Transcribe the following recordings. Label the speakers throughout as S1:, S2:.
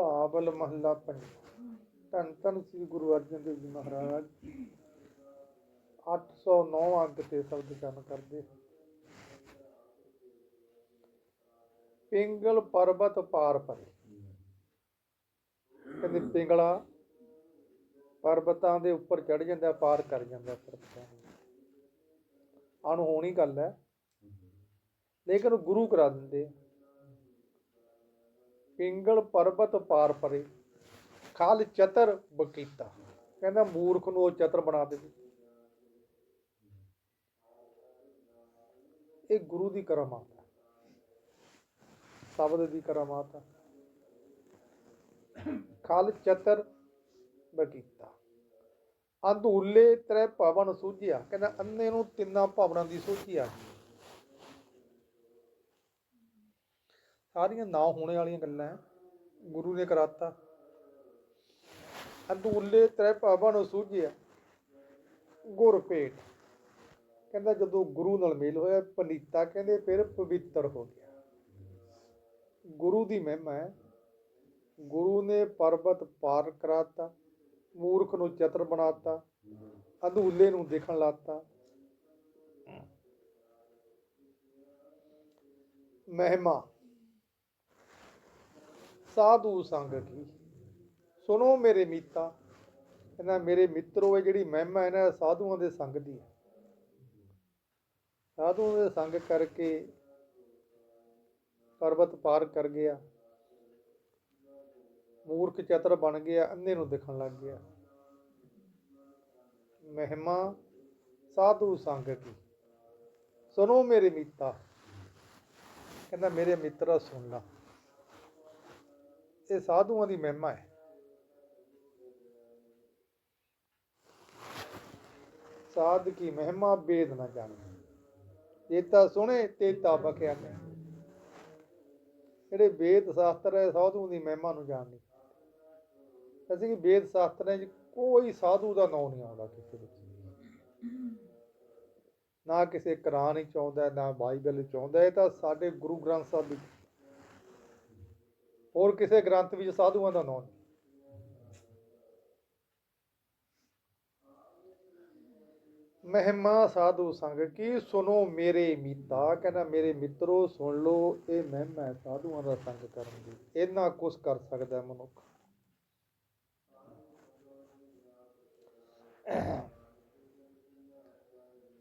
S1: ਬਿਲਾਵਲ ਮਹੱਲਾ ਪੰਜ ਧੰਨ ਧੰਨ ਸ੍ਰੀ ਗੁਰੂ ਅਰਜਨ ਦੇਵ ਜੀ ਮਹਾਰਾਜ। 809 ਅੰਕ ਤੇ ਸ਼ਬਦ ਚਰਨ ਕਰਦੇ ਪਿੰਗਲ ਪਰਬਤ ਪਾਰ ਪਰੇ। ਕਹਿੰਦੇ ਪਿੰਗਲਾ ਪਰਬਤਾਂ ਦੇ ਉੱਪਰ ਚੜ ਜਾਂਦਾ, ਪਾਰ ਕਰ ਜਾਂਦਾ ਪਰਬਤਾਂ ਨੂੰ। ਅਣਹੋਣੀ ਗੱਲ ਹੈ। ਲੇਕਿਨ ਗੁਰੂ ਕਰਾ ਦਿੰਦੇ ਆ। ਪਿੰਗਲ ਪਰਬਤ ਪਾਰ ਪਰੇ, ਖਾਲ ਚਤਰ ਬਕੀਤਾ। ਕਹਿੰਦਾ ਮੂਰਖ ਨੂੰ ਉਹ ਚਤਰ ਬਣਾ ਦੇਵੇ ਇਹ ਗੁਰੂ ਦੀ ਕਰਾਮਾਤ ਹੈ। ਸ਼ਬਦ ਦੀ ਕਰਾਮਾਤ ਹੈ। ਖਾਲ ਚਤਰ ਬਕੀਤਾ। ਅੰਧੂਲੇ ਤ੍ਰੈ ਭਵਨ ਸੂਝਿਆ। ਕਹਿੰਦਾ ਅੰਨੇ ਨੂੰ ਤਿੰਨਾਂ ਭਵਨਾਂ ਦੀ ਸੂਝੀ ਆ ਗਈ। ਸਾਰੀਆਂ ਨਾ ਹੋਣੇ ਵਾਲੀਆਂ ਗੱਲਾਂ ਗੁਰੂ ਨੇ ਕਰਾਤਾ। ਅੰਦੂਲੇ ਤ੍ਰੈ ਭਵਨ ਸੂਝਿਆ। ਗੁਰ ਭੇਟ। ਕਹਿੰਦਾ ਜਦੋਂ ਗੁਰੂ ਨਾਲ ਮੇਲ ਹੋਇਆ ਪਨੀਤਾ ਕਹਿੰਦੇ ਫਿਰ ਪਵਿੱਤਰ ਹੋ ਗਿਆ। ਗੁਰੂ ਦੀ ਮਹਿਮਾ ਹੈ। ਗੁਰੂ ਨੇ ਪਰਬਤ ਪਾਰ ਕਰਾਤਾ, ਮੂਰਖ ਨੂੰ ਚਤਰ ਬਣਾਤਾ ਅਧੂਲੇ ਨੂੰ ਦੇਖਣ ਲਾਤਾ। ਮਹਿਮਾ। ਸਾਧੂ ਸੰਗ ਕੀ? ਸੁਣੋ ਮੇਰੇ ਮੀਤਾ ਕਹਿੰਦਾ ਮੇਰੇ ਮਿੱਤਰੋ ਇਹ ਜਿਹੜੀ ਮਹਿਮਾ ਇਹਨਾਂ ਸਾਧੂਆਂ ਦੇ ਸੰਗ ਦੀ ਹੈ। ਸਾਧੂਆਂ ਦੇ ਸੰਗ ਕਰਕੇ ਪਰਬਤ ਪਾਰ ਕਰ ਗਿਆ। ਮੂਰਖ ਚਤਰ ਬਣ ਗਿਆ, ਅੰਨੇ ਨੂੰ ਦਿਖਣ ਲੱਗ ਗਿਆ। ਮਹਿਮਾ, ਸਾਧੂ ਸੰਗ ਕੀ? ਸੁਣੋ ਮੇਰੇ ਮੀਤਾ, ਕਹਿੰਦਾ ਮੇਰੇ ਮਿੱਤਰਾ ਸੁਣ ਲਾ। ਇਹ ਸਾਧੂਆਂ ਦੀ ਮਹਿਮਾ ਹੈ। ਸਾਧ ਕੀ ਮਹਿਮਾ, ਬੇਦ ਨਾ ਜਾਣੇ। ਇਹ ਤਾਂ ਸੁਣੇ ਤੇ ਤਾਂ ਬਕਿਆ ਨੇ ਜਿਹੜੇ ਵੇਦ ਸ਼ਾਸਤਰ ਹੈ ਸਾਧੂ ਦੀ ਮਹਿਮਾ ਨੂੰ ਜਾਣਦੇ। ਅਸੀਂ ਕਿ ਵੇਦ ਸ਼ਾਸਤਰਾਂ 'ਚ ਕੋਈ ਸਾਧੂ ਦਾ ਨਾਮ ਨਹੀਂ ਆਉਂਦਾ ਕਿਸੇ ਵਿੱਚ ਨਾ ਕਿਸੇ ਕੁਰਾਨ ਵਿੱਚ ਆਉਂਦਾ ਨਾ ਬਾਈਬਲ ਵਿੱਚ ਆਉਂਦਾ ਇਹ ਤਾਂ ਸਾਡੇ ਗੁਰੂ ਗ੍ਰੰਥ ਸਾਹਿਬ ਵਿੱਚ ਹੋਰ ਕਿਸੇ ਗ੍ਰੰਥ ਵਿੱਚ ਸਾਧੂਆਂ ਦਾ ਨਾਮ ਨਹੀਂ। ਮਹਿਮਾ ਸਾਧੂ ਸੰਗ, ਕੀ ਸੁਨੋ ਮੇਰੇ ਮੀਤਾ? ਕਹਿੰਦਾ, ਮੇਰੇ ਮਿੱਤਰੋ, ਸੁਣ ਲਓ, ਇਹ ਮਹਿਮਾ ਸਾਧੂਆਂ ਦਾ ਸੰਗ ਕਰਨ ਦੀ। ਇੰਨਾ ਕੁਛ ਕਰ ਸਕਦਾ ਮਨੁੱਖ।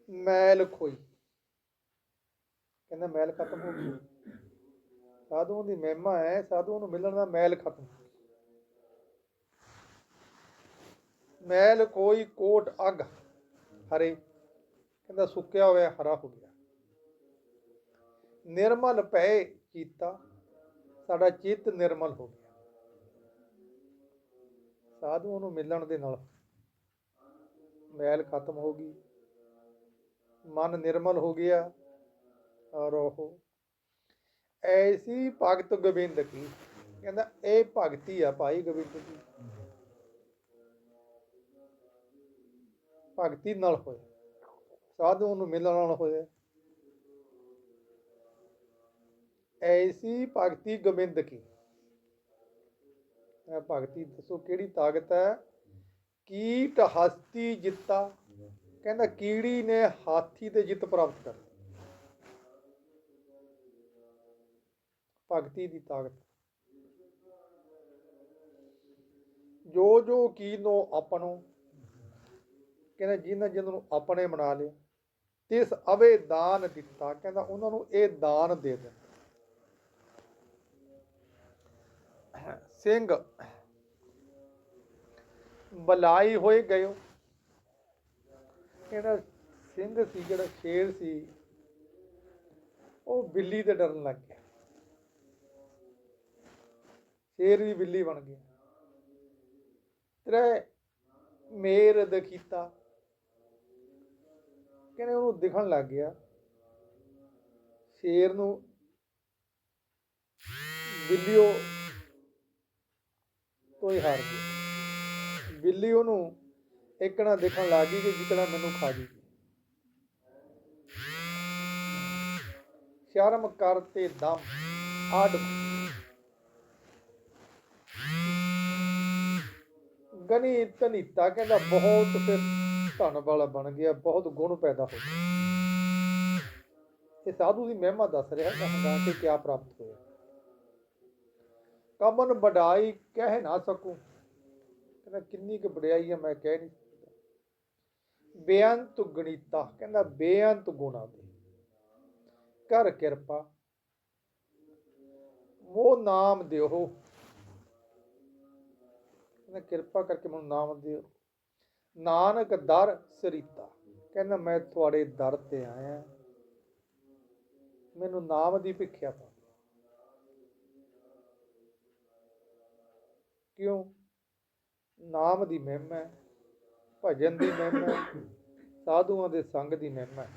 S1: ਮੈਲ ਖੋਈ। ਕਹਿੰਦਾ, ਮੈਲ ਖਤਮ ਹੋ ਗਈ। ਸਾਧੂਆਂ ਦੀ ਮਹਿਮਾ ਹੈ ਸਾਧੂਆਂ ਨੂੰ ਮਿਲਣ ਦਾ ਮੈਲ ਖਤਮ। ਮੈਲ ਕੋਈ ਕੋਟ ਅਗ, ਹਰੇ, ਕਹਿੰਦਾ ਸੁੱਕਿਆ ਹੋਇਆ, ਹਰਾ ਹੋ ਗਿਆ। ਨਿਰਮਲ ਪਏ ਕੀਤਾ, ਸਾਡਾ ਚਿੱਤ ਨਿਰਮਲ ਹੋ ਗਿਆ। ਸਾਧੂਆਂ ਨੂੰ ਮਿਲਣ ਦੇ ਨਾਲ ਮੈਲ ਖਤਮ ਹੋ ਗਈ। ਮਨ ਨਿਰਮਲ ਹੋ ਗਿਆ, ਔਰ ਉਹ ਐਸੀ ਭਗਤ ਗੋਬਿੰਦ ਕੀ? ਕਹਿੰਦਾ, ਇਹ ਭਗਤੀ ਆ ਭਾਈ ਗੋਬਿੰਦ ਦੀ ਭਗਤੀ ਨਾਲ ਹੋਇਆ। ਸਾਧੂ ਨੂੰ ਮਿਲਣ ਨਾਲ ਹੋਇਆ। ਐਸੀ ਭਗਤੀ ਗੋਬਿੰਦ ਕੀ? ਇਹ ਭਗਤੀ ਦੱਸੋ ਕਿਹੜੀ ਤਾਕਤ ਹੈ? ਕੀਟ ਹਸਤੀ ਜਿੱਤਾ। ਕਹਿੰਦਾ, ਕੀੜੀ ਨੇ ਹਾਥੀ ਤੇ ਜਿੱਤ ਪ੍ਰਾਪਤ ਕਰ ਭਗਤੀ ਦੀ ਤਾਕਤ। ਜੋ ਜੋ ਕੀਨੋ ਆਪਣੋ ਕਹਿੰਦਾ ਜਿਨ੍ਹਾਂ ਜਿਨ੍ਹਾਂ ਨੂੰ ਆਪਣੇ ਬਣਾ ਲਿਆ, ਤਿਸ ਅਵੇ ਦਾਨ ਦਿੱਤਾ, ਕਹਿੰਦਾ ਉਹਨਾਂ ਨੂੰ ਇਹ ਦਾਨ ਦੇ ਦੇ। ਸਿੰਘ, ਬਲਾਈ ਹੋਏ ਗਇਓ ਕਹਿੰਦਾ ਸਿੰਘ ਸੀ, ਜਿਹੜਾ ਸ਼ੇਰ ਸੀ, ਉਹ ਬਿੱਲੀ ਤੇ ਡਰਨ ਲੱਗ ਗਿਆ। ਸ਼ੇਰ ਦੀ ਬਿੱਲੀ ਬਣ ਗਿਆ ਤੇਰੇ ਮੇਰ ਦਖੀਤਾ। ਕਹਿੰਦੇ ਉਹਨੂੰ ਦਿਖਣ ਲੱਗ ਗਿਆ। ਸ਼ੇਰ ਨੂੰ ਬਿੱਲੀਓ ਤੋਂ ਹਾਰ ਗਈ ਬਿੱਲੀ ਉਹਨੂੰ ਇੱਕਣਾ ਦੇਖਣ ਲੱਗ ਗਈ ਕਿ ਜਿਕਣਾ ਮੈਨੂੰ ਖਾ ਜੂਗੀ ਸ਼ਰਮ ਕਰਤੇ ਦਮ। ਆਡ ਗਨੀ ਧਨੀਤਾ ਕਹਿੰਦਾ, ਬਹੁਤ ਫਿਰ ਧਨ ਵਾਲਾ ਬਣ ਗਿਆ, ਬਹੁਤ ਗੁਣ ਪੈਦਾ ਹੋ ਗਏ ਇਹ ਸਾਧੂ ਦੀ ਮਹਿਮਾ ਦੱਸ ਰਿਹਾ ਕਹਦਾ ਕਿ ਕਿਆ ਪ੍ਰਾਪਤ ਹੋਇਆ। ਕਮਨ ਵਡਾਈ ਕਹਿ ਨਾ ਸਕੂ। ਕਹਿੰਦਾ, ਕਿੰਨੀ ਕੁ ਵਡਿਆਈ ਹੈ ਮੈਂ ਕਹਿ ਨਹੀਂ ਸਕਦਾ। ਬੇਅੰਤ ਗਣੀਤਾ, ਕਹਿੰਦਾ, ਬੇਅੰਤ ਗੁਣਾ ਦੇ। ਕਰ ਕਿਰਪਾ। ਉਹ ਨਾਮ ਦਿਓ। ਕਹਿੰਦਾ, ਕਿਰਪਾ ਕਰਕੇ ਮੈਨੂੰ ਨਾਮ ਦਿਓ। ਨਾਨਕ ਦਰ ਸਰੀਤਾ। ਕਹਿੰਦਾ, ਮੈਂ ਤੁਹਾਡੇ ਦਰ ਤੇ ਆਇਆ। ਮੈਨੂੰ ਨਾਮ ਦੀ ਭਿੱਖਿਆ ਪਾ ਕਿਉਂ? ਨਾਮ ਦੀ ਮਹਿਮਾ ਹੈ। ਭਜਨ ਦੀ ਮਹਿਮਾ ਹੈ। ਸਾਧੂਆਂ ਦੇ ਸੰਗ ਦੀ ਮਹਿਮਾ ਹੈ।